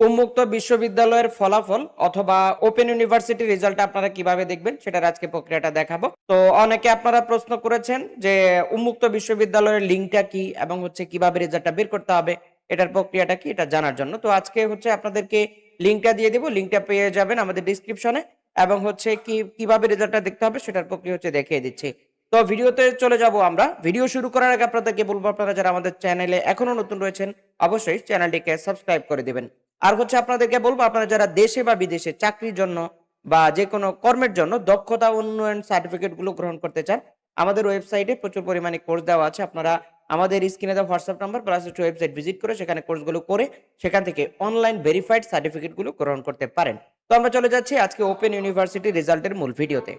উন্মুক্ত বিশ্ববিদ্যালয়ের ফলাফল অথবা ওপেন ইউনিভার্সিটির রেজাল্ট আপনারা কীভাবে দেখবেন সেটার আজকে প্রক্রিয়াটা দেখাবো। তো অনেকে আপনারা প্রশ্ন করেছেন যে উন্মুক্ত বিশ্ববিদ্যালয়ের লিঙ্কটা কি এবং হচ্ছে কীভাবে রেজাল্টটা বের করতে হবে, এটার প্রক্রিয়াটা কি, এটা জানার জন্য। তো আজকে হচ্ছে আপনাদেরকে লিঙ্কটা দিয়ে দিব, লিঙ্কটা পেয়ে যাবেন আমাদের ডিসক্রিপশনে এবং হচ্ছে কি, কীভাবে রেজাল্টটা দেখতে হবে সেটার প্রক্রিয়া হচ্ছে দেখিয়ে দিচ্ছি। তো ভিডিওতে চলে যাব আমরা। ভিডিও শুরু করার আগে আপনাদেরকে বলব, আপনারা যারা আমাদের চ্যানেলে এখনও নতুন রয়েছেন, অবশ্যই চ্যানেলটিকে সাবস্ক্রাইব করে দিবেন। আর হচ্ছে আপনাদেরকে বলব, আপনারা যারা দেশে বা বিদেশে চাকরির জন্য বা যে কোনো কর্মের জন্য দক্ষতা উন্নয়ন সার্টিফিকেটগুলো গ্রহণ করতে চান, আমাদের ওয়েবসাইটে প্রচুর পরিমাণে কোর্স দেওয়া আছে। আপনারা আমাদের স্ক্রিনে দেওয়া হোয়াটসঅ্যাপ নাম্বার প্লাস একটু ওয়েবসাইট ভিজিট করে সেখানে কোর্সগুলো করে সেখান থেকে অনলাইন ভেরিফাইড সার্টিফিকেটগুলো গ্রহণ করতে পারেন। তো আমরা চলে যাচ্ছি আজকে ওপেন ইউনিভার্সিটি রেজাল্টের মূল ভিডিওতে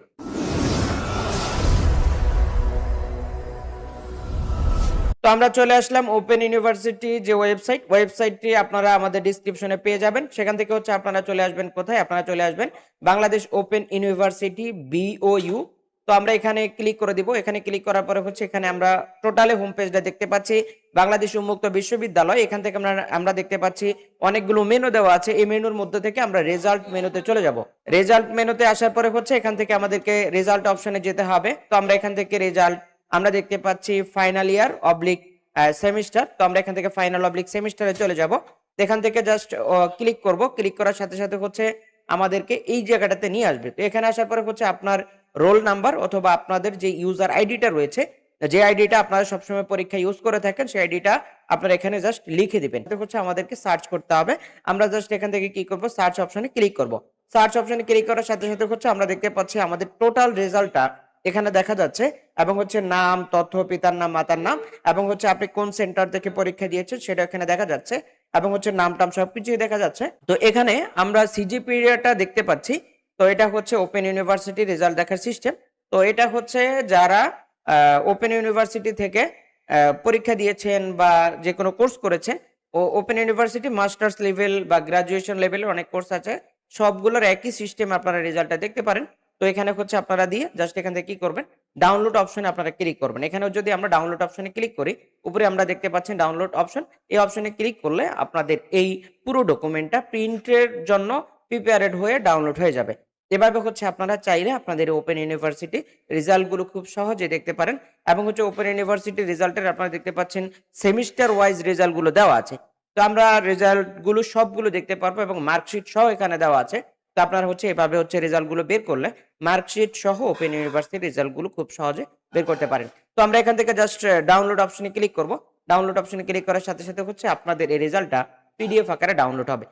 তো আমরা চলে আসলাম ওপেন ইউনিভার্সিটি যে ওয়েবসাইট ওয়েবসাইটটি আপনারা আমাদের ডিসক্রিপশনে পেয়ে যাবেন। সেখান থেকে হচ্ছে আপনারা চলে আসবেন কোথায়? আপনারা চলে আসবেন বাংলাদেশ ওপেন ইউনিভার্সিটি বিওইউ তো আমরা এখানে ক্লিক করে দিব। এখানে ক্লিক করার পরে হচ্ছে এখানে আমরা টোটালে হোম পেজটা দেখতে পাচ্ছি। বাংলাদেশ উন্মুক্ত বিশ্ববিদ্যালয়। এখান থেকে আমরা আমরা দেখতে পাচ্ছি অনেকগুলো মেনু দেওয়া আছে। এই মেনুর মধ্যে থেকে আমরা রেজাল্ট মেনুতে চলে যাব। রেজাল্ট মেনুতে আসার পরে হচ্ছে এখান থেকে আমাদেরকে রেজাল্ট অপশনে যেতে হবে। তো আমরা এখান থেকে রেজাল্ট আমরা দেখতে পাচ্ছি ফাইনাল ইয়ার অবলিক সেমিস্টার তো আমরা এখান থেকে ফাইনাল অবলিক সেমিস্টারে চলে যাব। এখান থেকে জাস্ট ক্লিক করব। ক্লিক করার সাথে সাথে হচ্ছে আমাদেরকে এই জায়গাটাতে নিয়ে আসবে। তো এখানে আসার পরে হচ্ছে আপনার রোল নাম্বার অথবা আপনাদের যে ইউজার আইডিটা রয়েছে, যে আইডিটা আপনারা সবসময় পরীক্ষা ইউজ করে থাকেন, সেই আইডিটা আপনারা এখানে জাস্ট লিখে দিবেন। হচ্ছে আমাদেরকে সার্চ করতে হবে। আমরা জাস্ট এখান থেকে কি করব? সার্চ অপশনে ক্লিক করব। সার্চ অপশনে ক্লিক করার সাথে সাথে হচ্ছে আমরা দেখতে পাচ্ছি আমাদের টোটাল রেজাল্টটা এখানে দেখা যাচ্ছে, এবং হচ্ছে নাম, তথ্য, পিতার নাম, মাতার নাম, এবং হচ্ছে আপনি কোন সেন্টার থেকে পরীক্ষা দিয়েছেন সেটা এখানে দেখা যাচ্ছে, এবং হচ্ছে নাম, টাম সবকিছুই দেখা যাচ্ছে। তো এখানে আমরা সিজিপিটা দেখতে পাচ্ছি। তো এটা হচ্ছে ওপেন ইউনিভার্সিটি রেজাল্ট দেখার সিস্টেম তো এটা হচ্ছে যারা ওপেন ইউনিভার্সিটি থেকে পরীক্ষা দিয়েছেন বা যে কোনো কোর্স করেছেন ও ওপেন ইউনিভার্সিটি মাস্টার্স লেভেল বা গ্রাজুয়েশন লেভেলের অনেক কোর্স আছে। সবগুলোর একই সিস্টেম আপনারা রেজাল্টটা দেখতে পারেন। তো এখানে হচ্ছে আপনারা দিয়ে জাস্ট এখান থেকে কি করবেন? ডাউনলোড অপশনে আপনারা ক্লিক করবেন। এখানে যদি আমরা ডাউনলোড অপশনে ক্লিক করি, উপরে আমরা দেখতে পাচ্ছেন ডাউনলোড অপশন এই অপশনে ক্লিক করলে আপনাদের এই পুরো ডকুমেন্টটা প্রিন্টের জন্য প্রিপেয়ারেড হয়ে ডাউনলোড হয়ে যাবে। এভাবে হচ্ছে আপনারা চাইলে আপনাদের ওপেন ইউনিভার্সিটি রেজাল্টগুলো খুব সহজে দেখতে পারেন এবং হচ্ছে ওপেন ইউনিভার্সিটি রেজাল্টের আপনারা দেখতে পাচ্ছেন সেমিস্টার ওয়াইজ রেজাল্টগুলো দেওয়া আছে। তো আমরা রেজাল্টগুলো সবগুলো দেখতে পারব এবং মার্কশিট সহ এখানে দেওয়া আছে। তো আপনার হচ্ছে এভাবে হচ্ছে রেজাল্টগুলো বের করলে মার্কশিট সহ ওপেন ইউনিভার্সিটির রেজাল্টগুলো খুব সহজে বের করতে পারেন। তো আমরা এখান থেকে জাস্ট ডাউনলোড অপশনে ক্লিক করব। ডাউনলোড অপশনে ক্লিক করার সাথে সাথে হচ্ছে আপনাদের এই রেজাল্টটা পিডিএফ আকারে ডাউনলোড হবে।